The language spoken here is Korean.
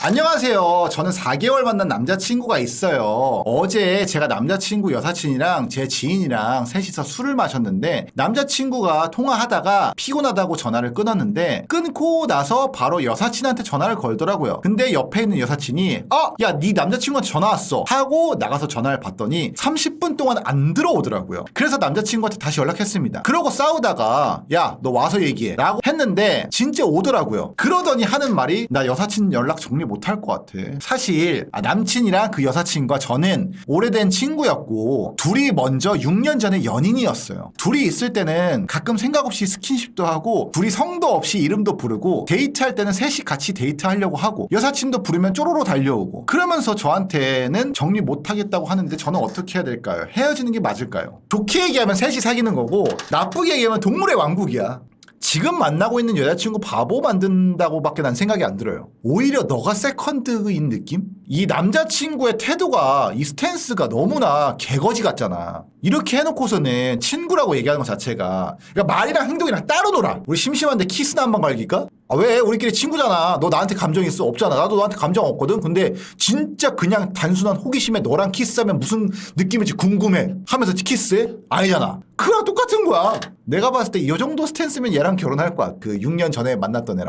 안녕하세요. 저는 4개월 만난 남자친구가 있어요. 어제 제가 남자친구 여사친이랑 제 지인이랑 셋이서 술을 마셨는데 남자친구가 통화하다가 피곤하다고 전화를 끊었는데 끊고 나서 바로 여사친한테 전화를 걸더라고요. 근데 옆에 있는 여사친이 아, 야, 네 남자친구한테 전화 왔어. 하고 나가서 전화를 받더니 30분 동안 안 들어오더라고요. 그래서 남자친구한테 다시 연락했습니다. 그러고 싸우다가 야, 너 와서 얘기해. 라고 했는데 진짜 오더라고요. 그러더니 하는 말이 나 여사친 연락 정리 못할 것 같아. 사실 아, 남친이랑 그 여사친과 저는 오래된 친구였고 둘이 먼저 6년 전에 연인이었어요. 둘이 있을 때는 가끔 생각 없이 스킨십도 하고 둘이 성도 없이 이름도 부르고 데이트할 때는 셋이 같이 데이트하려고 하고 여사친도 부르면 쪼로로 달려오고 그러면서 저한테는 정리 못하겠다고 하는데 저는 어떻게 해야 될까요? 헤어지는 게 맞을까요? 좋게 얘기하면 셋이 사귀는 거고 나쁘게 얘기하면 동물의 왕국이야. 지금 만나고 있는 여자친구 바보 만든다고밖에 난 생각이 안 들어요. 오히려 너가 세컨드인 느낌? 이 남자친구의 태도가 이 스탠스가 너무나 개거지 같잖아. 이렇게 해놓고서는 친구라고 얘기하는 것 자체가 그러니까 말이랑 행동이랑 따로 놀아. 우리 심심한데 키스나 한 번 갈길까? 아 왜? 우리끼리 친구잖아. 너 나한테 감정 있어? 없잖아. 나도 너한테 감정 없거든. 근데 진짜 그냥 단순한 호기심에 너랑 키스하면 무슨 느낌일지 궁금해. 하면서 키스해? 아니잖아. 그거랑 똑같은 거야. 내가 봤을 때 이 정도 스탠스면 얘랑 결혼할 거야. 그 6년 전에 만났던 애랑.